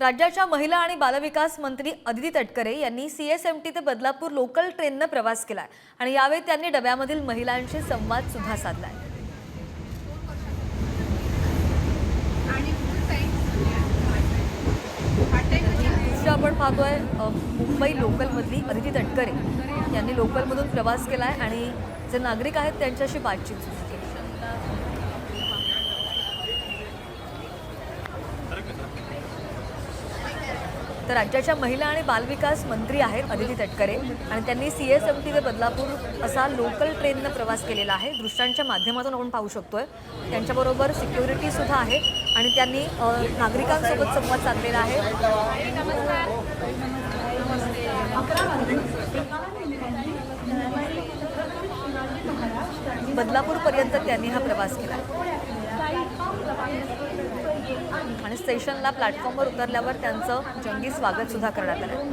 राज्याच्या महिला आणि बालविकास मंत्री अदिती तटकरे यांनी सीएसएमटी ते बदलापूर लोकल ट्रेननं प्रवास केलाय आणि यावेळी त्यांनी डब्यामधील महिलांशी संवाद सुद्धा साधलाय. दृश्य आपण पाहतोय मुंबई लोकलमधली अदिती तटकरे यांनी लोकलमधून प्रवास केलाय आणि जे नागरिक आहेत त्यांच्याशी बातचीत सुरू केली तर राज्याच्या महिला आणि बालविकास मंत्री आहेत अदिती तटकरे. आणि त्यांनी सी एस एम टी ते बदलापूर असा लोकल ट्रेननं प्रवास केलेला आहे. दृश्यांच्या माध्यमातून आपण पाहू शकतोय. त्यांच्याबरोबर सिक्युरिटी सुद्धा आहे. आणि त्यांनी नागरिकांसोबत संवाद साधलेला आहे. बदलापूरपर्यंत त्यांनी हा प्रवास केला. आणि स्टेशनला प्लॅटफॉर्मवर उतरल्यावर त्यांचं जंगी स्वागत सुद्धा करण्यात आलं.